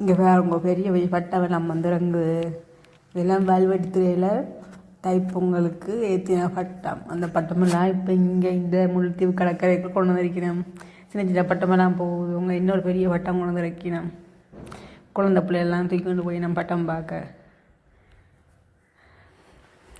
இங்கே வேறுங்க பெரிய பெரிய பட்டவெல்லாம் ரங்கு இதெல்லாம் வல்வெடுத்துறையில் தைப்பொங்கலுக்கு ஏற்றின பட்டம். அந்த பட்டமெல்லாம் இப்போ இங்கே இந்த முழுத்தீவு கடற்கரைக்கு கொண்டு வந்து சின்ன சின்ன பட்டமெல்லாம் போகுது உங்க இன்னொரு பெரிய பட்டம் கொண்டு வந்து குழந்த குழந்தை பிள்ளையெல்லாம் தூக்கி கொண்டு போய் நம்ம பட்டம் பார்க்க.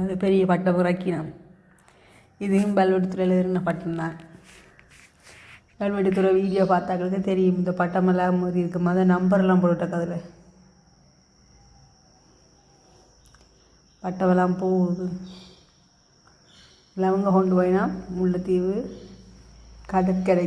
அது பெரிய பட்டம் இறக்கினோம் இதுவும் பல்வெடுத்துறையில் இருந்த பட்டம் தான் பல்வெடுத்துறை வீடியோ பார்த்தாக்களுக்கு தெரியும். இந்த பட்டமெல்லாம் மாதிரி இருக்கும் அதை நம்பர்லாம் போட்டுட்டாக்க அதில். பட்டமெல்லாம் போகுது. லவங்க கொண்டு போயினா முல்லைத்தீவு கடற்கரை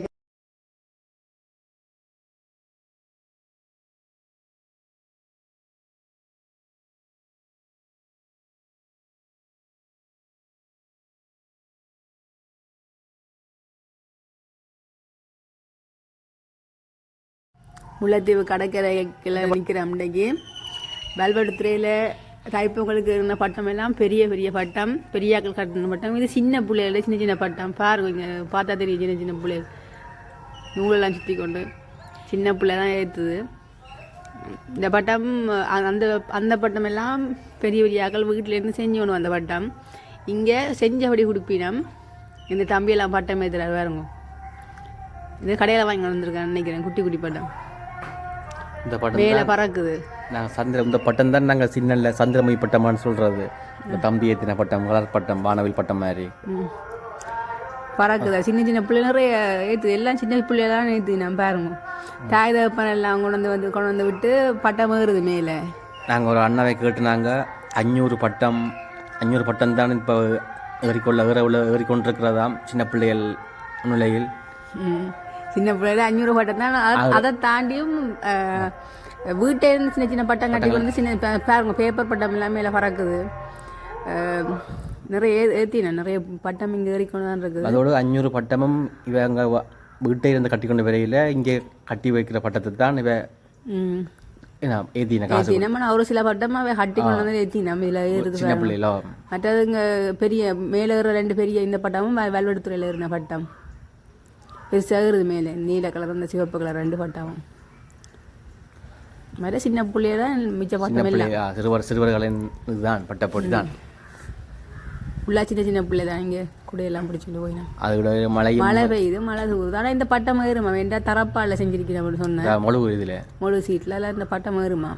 முல்லைத்தீவு கடற்கரைக்கில் நிற்கிறோம் இன்றைக்கி வல்வடுத்துறையில் தைப்பொங்கலுக்கு இருந்த பட்டம் எல்லாம் பெரிய பெரிய பட்டம். பெரியாக்கள் கட்டின பட்டம். இது சின்ன பிள்ளைகள் சின்ன சின்ன பட்டம். பாருங்க பார்த்தா தெரியும் சின்ன சின்ன பிள்ளைகள். நூலெல்லாம் சுற்றி கொண்டு சின்ன பிள்ளை தான் ஏற்றுது இந்த பட்டம் அந்த அந்த பட்டம் எல்லாம் பெரிய பெரிய ஆக்கள் வீட்டிலேருந்து செஞ்சு கொண்டு அந்த பட்டம். இங்கே செஞ்சபடி குடுப்பினம் இந்த தம்பியெல்லாம் பட்டம் ஏற்றுறாரு வேறுங்க இது கடையில் வாங்கி வந்திருக்கேன் நினைக்கிறேன். குட்டி குட்டி பட்டம். இந்த பட்டம் மேலே பறக்குது. நாங்கள் சந்திர இந்த பட்டம் தான் நாங்கள் சின்னல சந்திரமணி பட்டமான்னு சொல்கிறது இந்த தம்பி ஏற்றின பட்டம் கலர் பட்டம் வானவில் பட்டம் மாதிரி. பறக்குதா? சின்ன சின்ன பிள்ளை நிறைய ஏற்று எல்லாம் சின்ன பிள்ளையெல்லாம் ஏற்று நான் பாருங்க. தாய் தகப்பன் எல்லாம் கொண்டு வந்து வந்து கொண்டு வந்து விட்டு பட்டம் ஏறுது மேலே. நாங்கள் ஒரு அண்ணாவை கேட்டு நாங்கள் அஞ்சூறு பட்டம் அஞ்சூறு பட்டம் தான் இப்போ ஏறிக்கொள்ள ஏற உள்ள ஏறிக்கொண்டிருக்கிறதாம் சின்ன பிள்ளைகள் நிலையில். சின்ன பிள்ளைல அஞ்சூறு பட்டம் தான். அதை தாண்டியும் வீட்டை இருந்து சின்ன சின்ன பட்டம் கட்டி வந்து சின்ன பாருங்க பேப்பர் பட்டம் எல்லாம் மேலே பறக்குது. நிறைய ஏ- ஏத்தினேன். நிறைய பட்டம் இங்கே ஏறிக்கொண்டு தான் இருக்குது. அதோடு அஞ்சூறு பட்டமும் இவங்க வீட்டை இருந்து கட்டி கொண்டு வரையில் இங்கே கட்டி வைக்கிற பட்டத்தை தான் இவ ஏத்தினோம் ஒரு சில பட்டம் கட்டி கொண்டு வந்து ஏற்றினோம் இதில் ஏறுது மற்றது இங்கே பெரிய மேலே இருக்கிற ரெண்டு பெரிய இந்த பட்டமும் வல்வெடுத்துறையில் இருந்த பட்டம். பெருசாக இருக்குது மேலே. நீல கலர் அந்த சிவப்பு கலர் ரெண்டு பட்டமும் மாதிரி சின்ன பிள்ளைய தான் மிச்ச பட்டம் இல்லை சிறுவர் சிறுவர்களின் இதுதான் பட்டப்போட்டி தான் ஃபுல்லாக சின்ன சின்ன பிள்ளை தான் இங்கே குடையெல்லாம் பிடிச்சிட்டு போயினோம் அதோட மழையும் மழை பெய்யுது மழை தூருது ஆனால் இந்த பட்டம் ஏறுமா? வேண்டாம் தரப்பால் செஞ்சிருக்கிறேன் அப்படின்னு சொன்னேன். முழு இதில். முழு சீட்டில் இல்லை இந்த பட்டம் ஏறுமா?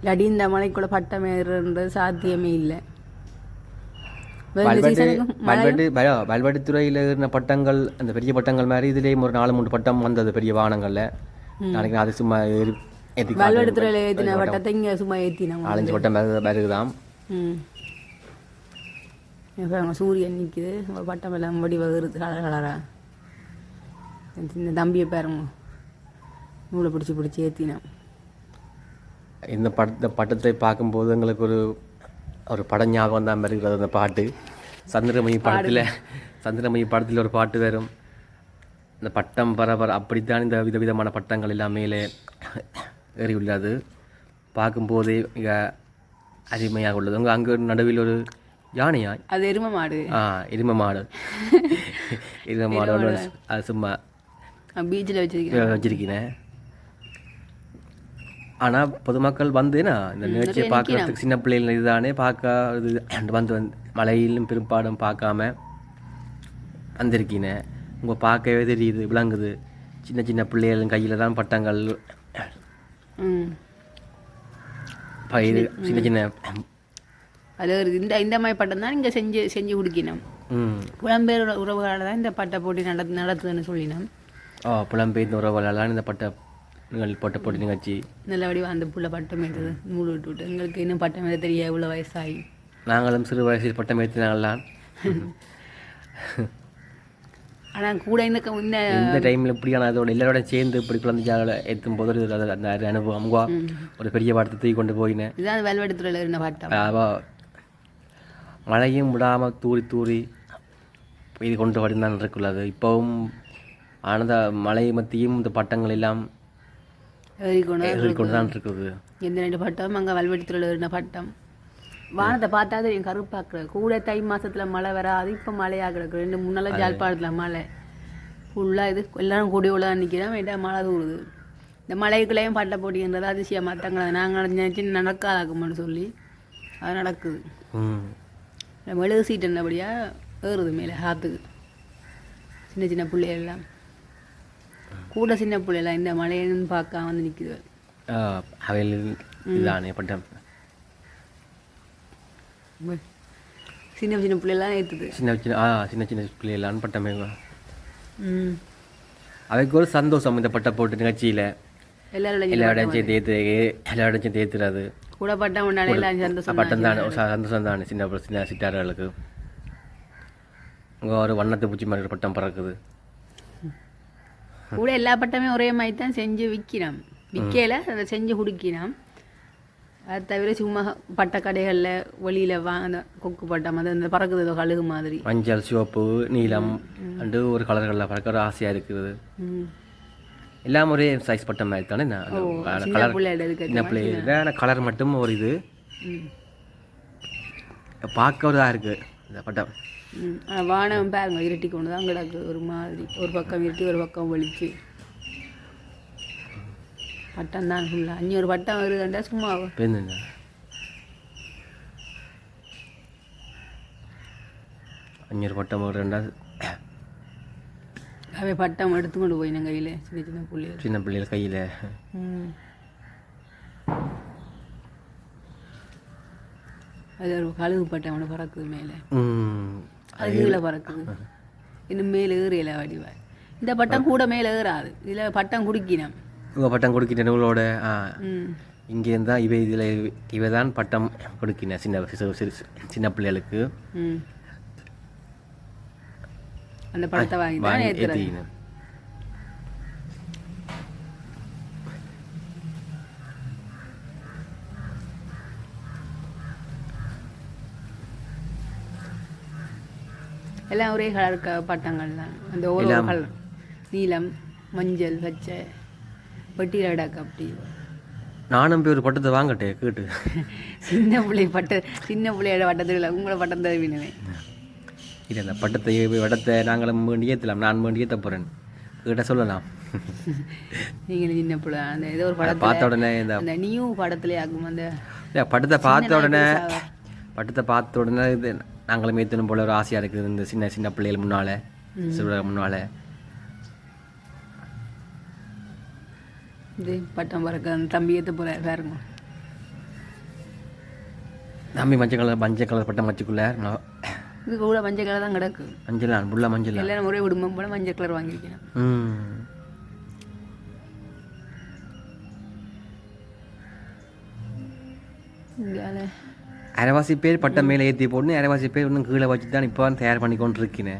இல்லாட்டி இந்த மலைக்குள்ள பட்டம் ஏறுன்றது சாத்தியமே இல்லை. வல்வெட்டுத்துறையில் இருந்த பட்டங்கள் அந்த பெரிய பட்டங்கள் மாதிரி இதுலேயும் ஒரு நாலு மூணு பட்டம் வந்தது பெரிய வாகனங்களில் நாளைக்கு அது சும்மா வல்வெடுத்துறையில் ஏற்றின பட்டத்தை இங்கே சும்மா ஏற்றினாங்க நாலஞ்சு பட்டம் இப்போ அங்கே சூரியன் நிற்குது பட்டம் எல்லாம் வடி வகுறது கலர் கலராக இந்த தம்பியை பாருங்க. நூலை பிடிச்சி பிடிச்சி ஏற்றினான் இந்த படத்தை பட்டத்தை பார்க்கும்போது எங்களுக்கு ஒரு ஒரு படம் ஞாபகம் தான் வருகிறது அந்த பாட்டு. சந்திரமணி படத்தில் சந்திரமணி படத்தில் ஒரு பாட்டு வரும். இந்த பட்டம் பரபர அப்படித்தான் இந்த விதவிதமான பட்டங்கள் எல்லாம் மேலே ஏறி உள்ளது. பார்க்கும்போதே மிக அருமையாக உள்ளது. அங்கே அங்கே நடுவில் ஒரு யானையா? அது எரும மாடு. ஆ எருமை மாடு. எருமை மாடு அது சும்மா பீச்சில் வச்சிருக்கேன். வச்சிருக்கேன் ஆனால் பொதுமக்கள் வந்து என்ன இந்த நிகழ்ச்சியை பார்க்கறதுக்கு சின்ன பிள்ளைகள் இதுதானே பார்க்க இது வந்து வந்து மழையிலும் பெரும்பாடும் பார்க்காம வந்திருக்கீங்க. உங்கள் பார்க்கவே தெரியுது விளங்குது. சின்ன சின்ன பிள்ளைகள் கையில் தான் பட்டங்கள். ம். ப- இது சின்ன சின்ன. அது ஒரு இந்த இந்த மாதிரி பட்டம் தான் இங்கே செஞ்சு செஞ்சு கொடுக்கணும். ம். புலம்பெயர் உற- உறவுகளால் தான் இந்த பட்டை போட்டி நட நடத்துதுன்னு சொல்லினோம். ஓ புலம்பெயர்ந்த உறவுகளெல்லாம் இந்த பட்ட நிகழ்ச்சி பட்ட போட்டி நிகழ்ச்சி. நல்லபடி அந்த புள்ள பட்டம் எடுத்தது. நூல் விட்டு விட்டு. எங்களுக்கு இன்னும் பட்டம் எடுத்து தெரிய இவ்வளோ வயசாகி நாங்களும் சிறு வயசில் பட்டம் ஏற்றினாங்களாம் ஆனால் கூட இந்த இந்த டைமில் இப்படியான அதோட எல்லாரோட சேர்ந்து இப்படி குழந்தைகளை ஏற்றும் போது ஒரு அந்த அனுபவம். ஒரு பெரிய படத்தை தூக்கி கொண்டு போயினேன் இதுதான் வெல்வெடுத்துறையில் இருந்த பட்டம். மழையும் விடாமல் தூறி தூறி இது கொண்டு வடிந்தான் இருக்குள்ளது இப்போவும் ஆனந்த மழை மத்தியும் இந்த பட்டங்கள் எல்லாம் ஏறிக்கொண்டு கொண்டு தான் இருக்குது. எந்த ரெண்டு பட்டம் அங்கே வெல்வெடுத்துறையில் இருந்த பட்டம். வானத்தை பார்த்தா தெரியும் கருப்பாக்குற கூட தை மாசத்துல மழை வராது இப்போ மழையாக கிடக்கு. ரெண்டு மூணு நாள் ஜாழ்ப்பாணத்தில் மழை. ஃபுல்லாக இது எல்லாரும் கூடி உள்ள நிற்கிறோம் வேண்டாம் மழை தூருது. இந்த மலைக்குள்ளேயும் பட்டை போட்டின்றது அதிசயமாக தங்களை நாங்கள் நினச்சி நடக்காதாக்குமான்னு சொல்லி அது நடக்குது. மெழுகு சீட்டு என்னபடியாக ஏறுது மேலே ஆற்றுக்கு சின்ன சின்ன பிள்ளைகள்லாம். கூட சின்ன பிள்ளைலாம் இந்த மலையன்னு பார்க்க வந்து நிற்குது அவையில் இதானே பட்டம் சின்ன சின்ன பிள்ளைலாம் ஏற்றுது சின்ன சின்ன ஆ சின்ன சின்ன பிள்ளைகளான்னு பட்டமே ம். அவைக்கு ஒரு சந்தோஷம் இந்த பட்டை போட்டு நிகழ்ச்சியில். எல்லாரோட எல்லா இடம் சேர்த்து ஏற்று எல்லா இடம் சேர்த்து ஏற்றுறது கூட பட்டம் எல்லாம் சந்தோஷம் பட்டம் தான் சந்தோஷம் தானே சின்ன பிள்ளை- சின்ன சிட்டார்களுக்கு. ஒரு வண்ணத்தை பூச்சி மாதிரி பட்டம் பறக்குது. கூட எல்லா பட்டமே ஒரே மாதிரி தான் செஞ்சு விற்கிறோம். விற்கல அதை செஞ்சு குடிக்கிறோம். அது தவிர சும்மா பட்டை கடைகளில் வெளியில் வா அந்த கொக்கு பட்டம் அது அந்த பறக்குது கழுகு மாதிரி. மஞ்சள் சிவப்பு நீலம் அண்டு ஒரு கலர்களில் பறக்க ஒரு ஆசையாக இருக்குது. எல்லாம் ஒரே சைஸ் பட்டம் மாதிரி தானே? கலர் கலர் மட்டும் ஒரு இது. பார்க்க ஒரு இதாக இருக்குது இந்த பட்டம். வானம் பாருங்க இருட்டி கொண்டு தான் கிடக்கு. ஒரு மாதிரி. ஒரு பக்கம் இருட்டி ஒரு பக்கம் ஒழிச்சு பட்டம் தான் ஃபுல்லாக அஞ்சூறு பட்டம் வருதுண்டா சும்மா அஞ்சூறு பட்டம் ஒரு ரெண்டாவது அவை பட்டம் எடுத்து கொண்டு போய் என் கையில். சின்ன சின்ன புள்ளிகள் சின்ன பிள்ளைகள் கையில். அது ஒரு கழுகு பட்டம் ஒன்று பறக்குது மேலே. அது கீழே பறக்குது. இன்னும் மேலே ஏறியல வடிவாய் இந்த பட்டம் கூட மேலே ஏறாது. இதில் பட்டம் குடிக்கணும் உங்கள் பட்டம் ஆ. ம். இங்கேருந்து தான் இவை இதில் இவை தான் பட்டம் கொடுக்கின சின்ன சிறு- சின்ன பிள்ளைகளுக்கு. அந்த படத்தை வாங்கி தான் எல்லாம் ஒரே கலர் க பட்டங்கள் தான். அந்த ஒரு. கலர் நீலம் மஞ்சள் பச்சை. வெட்டி லடாக் அப்படி. நானும் போய் ஒரு பட்டத்தை வாங்கட்டே கேட்டு. சின்ன பிள்ளை பட்ட சின்ன பிள்ளையோட பட்டத்தில் உங்களை பட்டம் தருவினவே இல்லை அந்த பட்டத்தை வடத்தை நாங்களும் வேண்டி ஏற்றலாம் நான் வேண்டி ஏற்ற போகிறேன் கிட்ட சொல்லலாம். நீங்கள் சின்ன பிள்ளை அந்த ஏதோ ஒரு பார்த்த படத்தில் உடனே இந்த நியூ படத்துல ஆகும் அந்த படத்தை பார்த்த உடனே பெருசா. படத்தை பார்த்த உடனே இது நாங்களும் ஏற்றணும் போல ஒரு ஆசையாக இருக்குது இந்த சின்ன சின்ன பிள்ளைகள் முன்னால் சிறுவ முன்னால். இது பட்டம் பறக்க அந்த தம்பி ஏற்ற போகிறார் பாருங்க தம்பி மஞ்சள் கலர் மஞ்சள் கலர் பட்டம் வச்சுக்குள்ள இது கூட மஞ்சள் கலர் தான் கிடக்கு. மஞ்சள் புள்ள மஞ்சள் எல்லாரும் ஒரே குடும்பம் போல மஞ்சள் கலர் வாங்கியிருக்கேன். ம். இங்கால அரைவாசி பேர் பட்டம் மேலே ஏற்றி போட்டு அரைவாசி பேர் இன்னும் கீழே வச்சு தான் இப்போ தயார் பண்ணி கொண்டு இருக்கேன்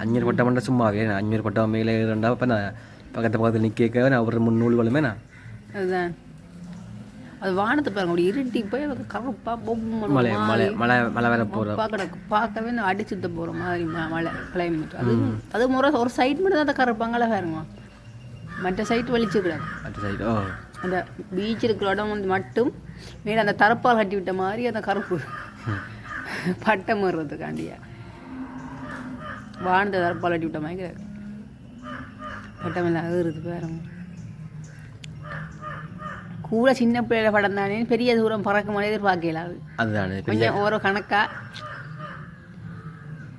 அஞ்சூறு பட்டம் பண்ண சும்மாவே நான் அஞ்சூறு பட்டம் மேலே ரெண்டா இப்போ நான் பக்கத்து பக்கத்தில் நிற்க நான் ஒரு மூணு நூல் வலுமே நான். அதுதான். அது வானத்தை பாருங்க அப்படி இருட்டி போய் கருப்பா பொம்மை மலை மலை மலை மலை வேற போகிறோம் கிடக்கு பார்க்கவே நான் அடி சுத்த போகிற மாதிரி மழை கிளைமேட் அது அது முறை ஒரு சைட் மட்டும் தான் அந்த கருப்பாங்கல பாருங்க. மற்ற சைட் வலிச்சு கிடக்கு. அடுத்த சைடு ஓ? அந்த பீச் இருக்கிற இடம் வந்து மட்டும் மேலே அந்த தரப்பால் கட்டி விட்ட மாதிரி அந்த கருப்பு பட்டம் ஏறுறதுக்காண்டியா. வானத்தை தரப்பால் கட்டி விட்ட மாதிரி கிடக்கு. பட்டம் எல்லாம் ஏறுது பாருங்க. கூட சின்ன பிள்ளையில படம் தானே பெரிய தூரம் பறக்க மாதிரி எதிர்பார்க்கல அது. அதுதான் கொஞ்சம் ஒரு கணக்கா.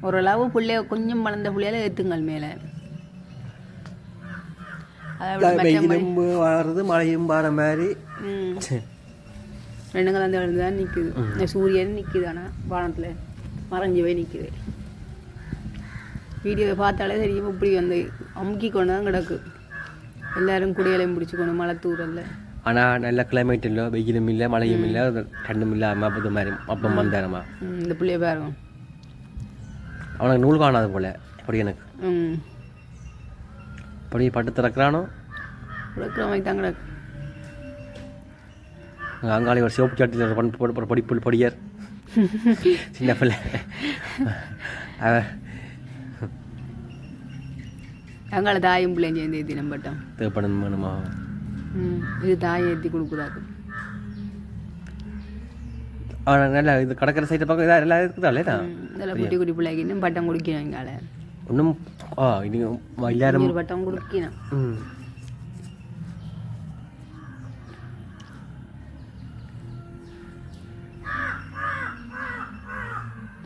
ஓரளவு பிள்ளைய கொஞ்சம் வளர்ந்த பிள்ளையில ஏற்றுங்கள் மேலே. வெயிலும் வர்றது மழையும் வர மாதிரி. ரெண்டு கலந்து விழுந்து தான் நிற்குது சூரியன் நிற்குது ஆனால் வானத்தில் மறைஞ்சு போய் நிற்குது வீடியோவை பார்த்தாலே தெரியும் இப்படி வந்து அமுக்கி கொண்டு தான் கிடக்கு. எல்லாரும் குடியலையும் பிடிச்சிக்கணும் மழை தூரல்ல. ஆனால் நல்ல கிளைமேட் இல்லை வெயிலும் இல்லை மழையும் இல்லை ரெண்டும் இல்லாமல் அப்போ மாதிரி அப்போ வந்தானம்மா ம், இந்த பிள்ளைய பாருங்க. அவனுக்கு நூல் காணாது போல அப்படி எனக்கு ம். அப்படி பட்டு திறக்கிறானோ? மாதிரி தான் கிடக்கு. அங்கே அங்காளி ஒரு சிவப்பு சட்டியில் பண் போட படிப்பு பொடியர். சின்ன பிள்ளை. அவ அங்கால தாயும் பிள்ளையும் சேர்ந்து ஏற்றி நம்பட்டம் தேவைப்படும் வேணுமா? இது தாயை ஏற்றி கொடுக்குறாரு. அவன் நல்லா இது கடற்கரை சைட்டை பக்கம் இதாக எல்லாம் இருக்குதாலே நான் இதெல்லாம் குட்டி குட்டி பிள்ளைக்கு இன்னும் பட்டம் குடிக்கணும் ഒന്നും ആ ഇനി വൈകുന്നേരം വട്ടം കുടുക്കിനാ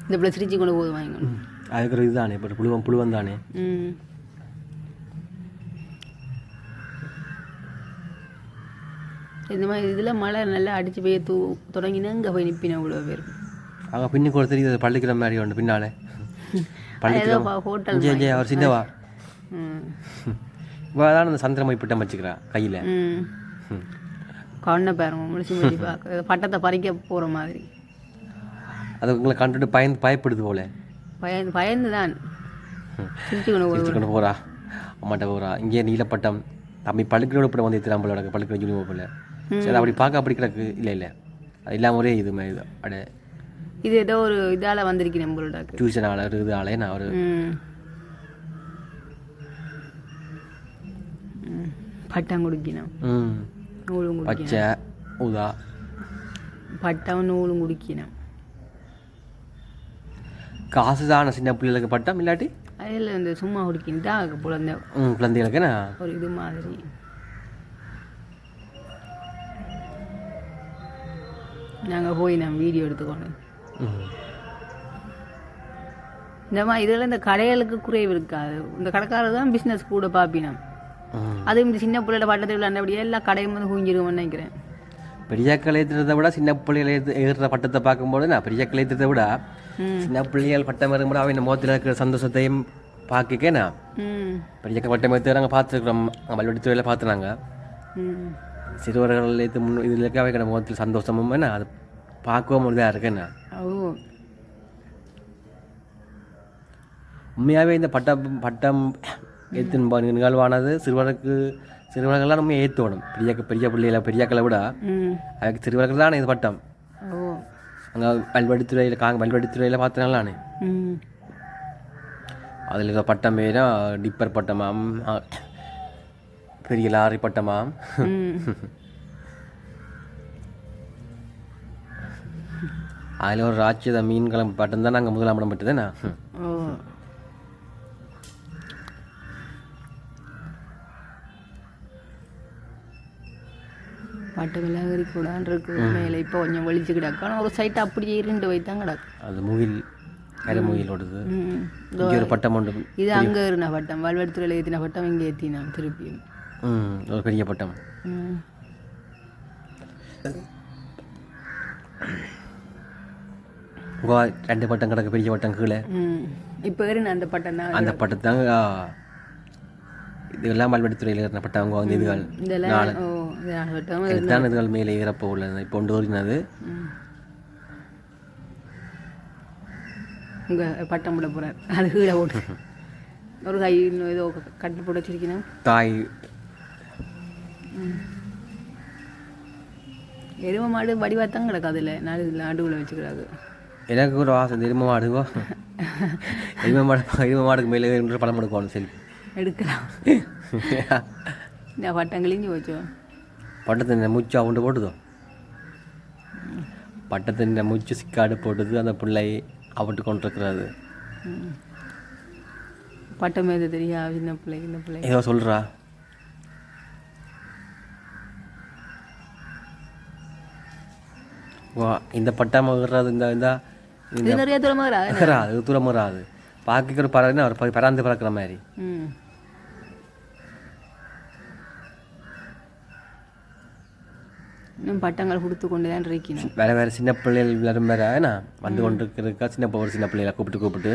இந்த ப்ளஸ் ரிச்சி கொண்டு போது வாங்கிக்கணும் அதுக்கு இதுதானே இப்போ புழுவம் புழுவம் தானே இந்த மாதிரி இதில் மழை நல்லா அடித்து போய் தூ தொடங்கினா இங்கே போய் நிற்பினா இவ்வளோ பேர் அங்கே பின்னி கூட தெரியுது பள்ளிக்கிற மாதிரி ஒன்று பின்னால் ஹோட்டல் இங்கே இங்கே அவர் சின்னவா? இவ தான் அந்த சந்திரமை பிட்டம் வச்சுக்கிறா கையில். கண்ணை பாருங்க முடிச்சு முடிச்சு பார்க்க பட்டத்தை பறிக்க போகிற மாதிரி. அது உங்களை கண்டுட்டு பயந்து பயப்படுது போல. பயந்து பயந்து தான். சிரிச்சுக்கணும் போகிறா அம்மாட்ட போகிறா இங்கே நீலப்பட்டம் தம்பி பள்ளிக்கூட படம் வந்து நம்மளோட பள்ளிக்கூட யூனிவோ போல. சரி அப்படி பார்க்க அப்படி கிடக்கு. இல்லை இல்லை. அது இல்லாம ஒரே இது மாதிரி அட. இது ஏதோ ஒரு இதால் வந்திருக்கேன் நம்மளோட டியூஷன் ஆள ஒரு இது ஆளே நான் ஒரு. பட்டம் குடிக்கணும் நூலும் பச்சை ஊதா. பட்டம் நூலும் குடிக்கணும் காசு தானே சின்ன பிள்ளைகளுக்கு பட்டம் இல்லாட்டி? அதில் இந்த சும்மா குடிக்கணும் தான் ம் குழந்தைகளுக்கு ஒரு இது மாதிரி. நாங்கள் போய் நான் வீடியோ எடுத்துக்கொண்டு ம் இந்த மாதிரி இதில் இந்த கடைகளுக்கு குறைவு இருக்காது. இந்த கடைக்காரர் தான் பிஸ்னஸ் கூட பார்ப்பினோம் அதுவும் இந்த சின்ன பிள்ளையோட பட்டத்தில் விளையாண்டபடியே எல்லா கடையும் வந்து குஞ்சிருவோம்னு நினைக்கிறேன். பெரியாக்கள் ஏற்றுறதை விட சின்ன பிள்ளைகள் ஏற்று ஏறுற பட்டத்தை பார்க்கும்போது நான் பெரியாக்கள் ஏற்றுறதை விட சின்ன பிள்ளைகள் பட்டம் வரும்போது அவன் முகத்தில் இருக்கிற சந்தோஷத்தையும் பார்க்க நான் பெரியாக்கள் பட்டம் ஏற்று நாங்கள் பார்த்துருக்குறோம். வல்வெடித்துறையில் பார்த்துனாங்க ம். சிறுவர்கள் ஏற்று முன் இதில் இருக்க வைக்கிற முகத்தில் சந்தோஷமும் என்ன அது பார்க்கவும் இதாக இருக்கு என்ன ஓ. உண்மையாகவே இந்த பட்டம் பட்டம் ஏற்றின் நிகழ்வானது சிறுவருக்கு சிறுவர்கள்லாம் நம்ம ஏற்றணும் பெரிய பெரிய பிள்ளைகளை பெரியாக்களை விட அதுக்கு சிறுவர்கள் தானே இது பட்டம். அங்கே வல்வெடித்துறையில் காங்க வல்வெடித்துறையில் பார்த்தனாலே ம். அதில் இருக்க பட்டம் பேரா டிப்பர் பட்டமாம் பெரிய லாரி பட்டமாம். அதில் ஒரு ராட்சத மீன்களம் பட்டம் தான் நாங்கள் முதலாம் பெற்றதுண்ணா ஓ. பட்டு விலகரி கூடான் இருக்கு. மேலே இப்போ கொஞ்சம் வெளிச்சு கிடக்கு. ஆனால் ஒரு சைட்டு அப்படியே இருண்டு வைத்தான் கிடக்கு. அது முகில் கருமுகில் ஓடுது. ம் இதோ இங்கே ஒரு பட்டம் உண்டு இது அங்கே இருந்த பட்டம். வல்வெடுத்துறையில் ஏற்றின பட்டம் இங்கே ஏற்றினான் திருப்பியும். ம் ஒரு பெரிய பட்டம். ம் உங்க ரெண்டு பட்டம் கிடக்கு பெரிய பட்டம் கீழே இப்போ இருந்த அந்த பட்டம் தான் அந்த பட்டத்தாங்க இதெல்லாம் வல்வெடுத்துறையில் இருக்கிற பட்டம் அவங்க வந்து இதுகள் பட்டம் இதுதான் இதுகள் மேலே ஏறப்போ உள்ளது. இப்போ ஒன்று ஓடினது உங்கள் பட்டம் போட போகிறார் அது கீழே போட்டு. ஒரு கை ஏதோ கட்டு போட்டு வச்சிருக்கணும் தாய். எரும மாடு வடிவாத்தான் கிடக்கு அதில். நடு நடுவில் வச்சுக்கிறாங்க. எனக்கு ஒரு ஆசை இந்த எரும மாடுவோ எரும மாடு எரும மாடுக்கு மேலே ஏறுன்ற பழம் எடுக்கணும் சரி எடுக்கலாம். இந்த பட்டம் கிழிஞ்சு போச்சோ? பட்டத்தின் மூச்சு அவண்டு போட்டுதோ பட்டத்தின் மூச்சு சிக்காடு போட்டது அந்த பிள்ளை அவட்டு கொண்டிருக்கிறது. பட்டம் எது தெரியா? சின்ன பிள்ளை இந்த பிள்ளை. ஏதோ சொல்கிறா வா இந்த பட்டம் இந்த இந்த இந்த. இது நிறைய தூரமாக வராது வராது தூரம் வராது பார்க்க பறவைன்னா ஒரு ப- பறந்து பறக்கிற மாதிரி. இன்னும் பட்டங்கள் கொடுத்து கொண்டு தான் இருக்கணும் வேற வேற சின்ன பிள்ளைகள் விளையாடும் வேற என்ன வந்து கொண்டு இருக்கா சின்ன ஒரு சின்ன பிள்ளைகளை கூப்பிட்டு கூப்பிட்டு.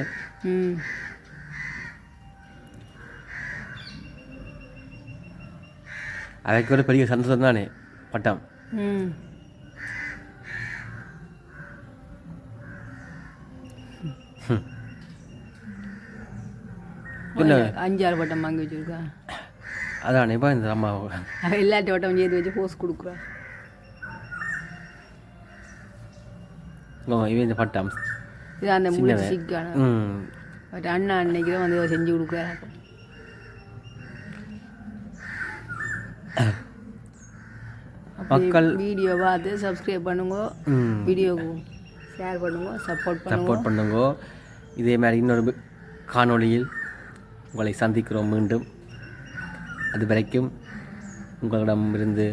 அவைக்கு ஒரு பெரிய சந்தோஷம் தானே பட்டம். அஞ்சாறு பட்டம் வாங்கி வச்சிருக்கா? அதானே இப்போ இந்த அம்மா எல்லாட்டி வட்டம் சேர்த்து வச்சு போஸ் கொடுக்குறா. ஓ, இவன் இந்த பட்டம். இது அந்த முடிச்சு சிக்கான ம். பட் அண்ணா அன்னைக்கு தான் வந்து செஞ்சு கொடுக்குறாரு மக்கள் வீடியோ பார்த்து சப்ஸ்கிரைப் பண்ணுங்க. ம். வீடியோக்கு ஷேர் பண்ணுங்க சப்போர்ட் பண்ணுங்க. சப்போர்ட் பண்ணுங்க. இதே மாதிரி இன்னொரு காணொளியில் உங்களை சந்திக்கிறோம் மீண்டும். அது வரைக்கும் உங்களிடமிருந்து